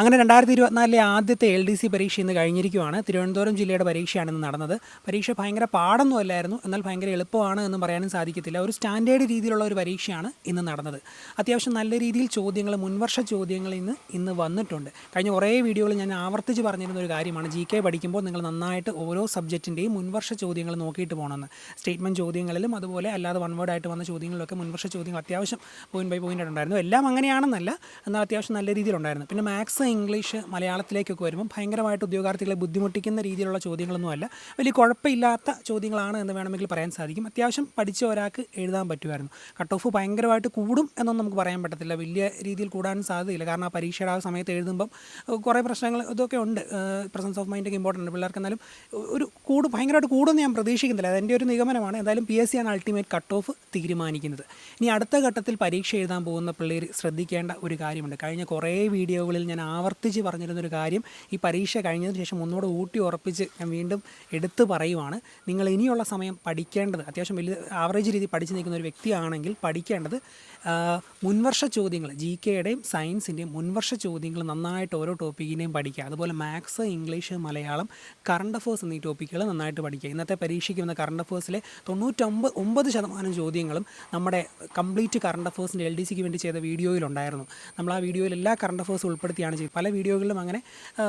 അങ്ങനെ രണ്ടായിരത്തി ഇരുപത്തിനാലിലെ ആദ്യത്തെ എൽ ഡി സി പരീക്ഷ ഇന്ന് കഴിഞ്ഞിരിക്കുകയാണ് തിരുവനന്തപുരം ജില്ലയുടെ പരീക്ഷയാണ് ഇന്ന് നടന്നത്. പരീക്ഷ ഭയങ്കര പാടൊന്നും അല്ലായിരുന്നു. എന്നാൽ ഭയങ്കര എളുപ്പമാണ് എന്ന് പറയാനും സാധിക്കത്തില്ല. ഒരു സ്റ്റാൻഡേർഡ് രീതിയിലുള്ള ഒരു പരീക്ഷയാണ് ഇന്ന് നടന്നത്. അത്യാവശ്യം നല്ല രീതിയിൽ ചോദ്യങ്ങൾ മുൻവർഷ ചോദ്യങ്ങൾ ഇന്ന് ഇന്ന് വന്നിട്ടുണ്ട്. കഴിഞ്ഞ കുറേ വീഡിയോകൾ ഞാൻ ആവർത്തിച്ച് പറഞ്ഞിരുന്ന ഒരു കാര്യമാണ്. ജി കെ പഠിക്കുമ്പോൾ നിങ്ങൾ നന്നായിട്ട് ഓരോ സബ്ജക്റ്റിന്റെയും മുൻവർഷ ചോദ്യങ്ങൾ നോക്കിയിട്ട് പോകണമെന്ന്. സ്റ്റേറ്റ്മെന്റ് ചോദ്യങ്ങളിലും അതുപോലെ അല്ലാതെ വൺ വേർഡ് ആയിട്ട് വന്ന ചോദ്യങ്ങളിലൊക്കെ മുൻവർഷ ചോദ്യങ്ങൾ അത്യാവശ്യം പോയിന്റ് ബൈ പോയിന്റ് ഉണ്ടായിരുന്നു. എല്ലാം അങ്ങനെയാണെന്നല്ല എന്നാൽ അത്യാവശ്യം നല്ല രീതിയിലുണ്ടായിരുന്നു. പിന്നെ മാത്സ് ഇംഗ്ലീഷ് മലയാളത്തിലേക്കൊക്കെ വരുമ്പോൾ ഭയങ്കരമായിട്ട് ഉദ്യോഗാർത്ഥികളെ ബുദ്ധിമുട്ടിക്കുന്ന രീതിയിലുള്ള ചോദ്യങ്ങളൊന്നുമല്ല. വലിയ കുഴപ്പമില്ലാത്ത ചോദ്യങ്ങളാണ് എന്ന് വേണമെങ്കിൽ പറയാൻ സാധിക്കും. അത്യാവശ്യം പഠിച്ച ഒരാൾക്ക് എഴുതാൻ പറ്റുമായിരുന്നു. കട്ട് ഓഫ് ഭയങ്കരമായിട്ട് കൂടും എന്നൊന്നും നമുക്ക് പറയാൻ പറ്റത്തില്ല. വലിയ രീതിയിൽ കൂടാനും സാധ്യതയില്ല. കാരണം ആ പരീക്ഷയുടെ ആ സമയത്ത് എഴുതുമ്പം കുറേ പ്രശ്നങ്ങൾ ഇതൊക്കെ ഉണ്ട്. പ്രസൻസ് ഓഫ് മൈൻഡൊക്കെ ഇമ്പോർട്ടന്റ് പിള്ളേർക്ക് എന്നാലും ഒരു കൂട് ഭയങ്കരമായിട്ട് കൂടുമെന്ന് ഞാൻ പ്രതീക്ഷിക്കുന്നില്ല. അതെന്റെ ഒരു നിഗമനമാണ്. എന്തായാലും പി എസ് സി ആണ് അൾട്ടിമേറ്റ് കട്ട് ഓഫ് തീരുമാനിക്കുന്നത്. ഇനി അടുത്ത ഘട്ടത്തിൽ പരീക്ഷ എഴുതാൻ പോകുന്ന പിള്ളേർ ശ്രദ്ധിക്കേണ്ട ഒരു കാര്യമുണ്ട്. കഴിഞ്ഞ കുറേ വീഡിയോകളിൽ ഞാൻ ആവർത്തിച്ച് പറഞ്ഞിരുന്നൊരു കാര്യം ഈ പരീക്ഷ കഴിഞ്ഞതിന് ശേഷം ഒന്നുകൂടെ ഊട്ടി ഉറപ്പിച്ച് ഞാൻ വീണ്ടും എടുത്തു പറയുവാണ്. നിങ്ങൾ ഇനിയുള്ള സമയം പഠിക്കേണ്ടത് അത്യാവശ്യം വലിയ ആവറേജ് രീതി പഠിച്ചു നിൽക്കുന്ന ഒരു വ്യക്തിയാണെങ്കിൽ പഠിക്കേണ്ടത് മുൻവർഷ ചോദ്യങ്ങൾ ജി കെയുടെയും സയൻസിന്റെയും മുൻവർഷ ചോദ്യങ്ങൾ നന്നായിട്ട് ഓരോ ടോപ്പിക്കിനെയും പഠിക്കുക. അതുപോലെ maths English Malayalam current affairs എന്നീ ടോപ്പിക്കുകൾ നന്നായിട്ട് പഠിക്കുക. ഇന്നത്തെ പരീക്ഷയ്ക്ക് വന്ന കറണ്ട് അഫേഴ്സിലെ തൊണ്ണൂറ്റൊമ്പത് ഒമ്പത് ശതമാനം ചോദ്യങ്ങളും നമ്മുടെ കംപ്ലീറ്റ് കറണ്ട് അഫേഴ്സിന്റെ എൽ ഡി സിക്ക് വേണ്ടി ചെയ്ത വീഡിയോയിലുണ്ടായിരുന്നു. നമ്മൾ ആ വീഡിയോയിൽ എല്ലാ കറണ്ട് അഫേഴ്സും ഉൾപ്പെടുത്തിയാണ് ചെയ്തത് പല വീഡിയോകളിലും അങ്ങനെ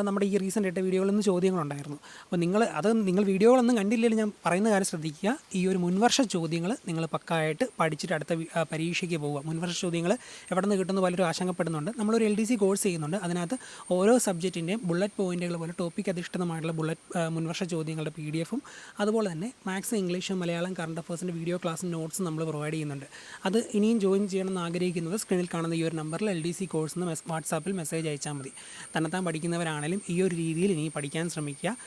നമ്മുടെ ഈ റീസെന്റ് ആയിട്ട് വീഡിയോകളിൽ നിന്ന് ചോദ്യങ്ങളുണ്ടായിരുന്നു. അപ്പോൾ നിങ്ങൾ അത് നിങ്ങൾ വീഡിയോകളൊന്നും കണ്ടില്ലെങ്കിൽ ഞാൻ പറയുന്ന കാര്യം ശ്രദ്ധിക്കുക. ഈ ഒരു മുൻവർഷ ചോദ്യങ്ങൾ നിങ്ങൾ പക്കായിട്ട് പഠിച്ചിട്ട് അടുത്ത പരീക്ഷയ്ക്ക് പോവുക. മുൻവർഷ ചോദ്യങ്ങൾ എവിടെ നിന്ന് കിട്ടുന്ന പലരും ആശങ്കപ്പെടുന്നുണ്ട്. നമ്മളൊരു എൽ ഡി സി കോഴ്സ് ചെയ്യുന്നുണ്ട്. അതിനകത്ത് ഓരോ സബ്ജക്റ്റിന്റെയും ബുള്ളറ്റ് പോയിന്റുകൾ പോലെ ടോപ്പിക് അധിഷ്ഠിതമായിട്ടുള്ള ബുള്ളറ്റ് മുൻവർഷ ചോദ്യങ്ങളുടെ പി ഡി എഫും അതുപോലെ തന്നെ മാത്സ് ഇംഗ്ലീഷ് മലയാളം കറണ്ട് അഫേഴ്സിന്റെ വീഡിയോ ക്ലാസ് നോട്ട്സ് നമ്മൾ പ്രൊവൈഡ് ചെയ്യുന്നുണ്ട്. അത് ഇനിയും ജോയിൻ ചെയ്യണമെന്ന് ആഗ്രഹിക്കുന്നത് സ്ക്രീനിൽ കാണുന്ന ഈ ഒരു നമ്പറിൽ എൽ ഡി സി കോഴ്സ് എന്ന് വാട്സാപ്പിൽ മെസ്സേജ് അയച്ചാൽ മതി. തന്നെത്താൻ പഠിക്കുന്നവരാണെങ്കിലും ഈ ഒരു രീതിയിൽ ഇനി പഠിക്കാൻ ശ്രമിക്കുക.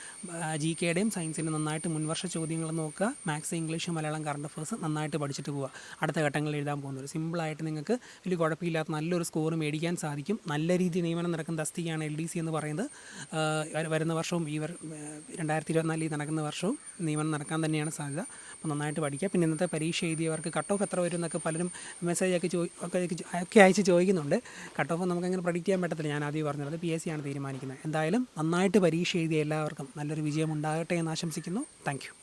ജി കെയുടെയും സയൻസിന്റെ നന്നായിട്ട് മുൻവർഷ ചോദ്യങ്ങൾ നോക്കുക. Maths English Malayalam current affairs നന്നായിട്ട് പഠിച്ചിട്ട് പോവുക. അടുത്ത ഘട്ടങ്ങളിൽ എഴുതാൻ പോകുന്നത് സിമ്പിളായിട്ട് നിങ്ങൾക്ക് വലിയ കുഴപ്പമില്ലാത്ത നല്ലൊരു സ്കോർ മേടിക്കാൻ സാധിക്കും. നല്ല രീതിയിൽ നിയമനം നടക്കുന്ന തസ്തികയാണ് എൽ ഡി സി എന്ന് പറയുന്നത്. വരുന്ന വർഷവും ഈ രണ്ടായിരത്തി ഇരുപത്തിനാലിൽ നടക്കുന്ന വർഷവും നിയമനം നടക്കാൻ തന്നെയാണ് സാധ്യത. അപ്പോൾ നന്നായിട്ട് പഠിക്കുക. പിന്നെ ഇന്നത്തെ പരീക്ഷ എഴുതിയവർക്ക് കട്ട് ഓഫ് എത്ര വരും എന്നൊക്കെ പലരും മെസ്സേജ് ഒക്കെ ചോദി ഒക്കെ ചോ- ഒക്കെ അയച്ച് ചോദിക്കുന്നുണ്ട്. കട്ട് ഓഫ് നമുക്കങ്ങനെ പ്രഡിക്റ്റ് ചെയ്യാൻ പറ്റത്തില്ല. ഞാൻ ആദ്യം പറഞ്ഞത് പി എസ് സി ആണ് തീരുമാനിക്കുന്നത്. എന്തായാലും നന്നായിട്ട് പരീക്ഷ എഴുതിയ എല്ലാവർക്കും നല്ലൊരു വിജയം ഉണ്ടാകട്ടെ എന്ന് ആശംസിക്കുന്നു. താങ്ക്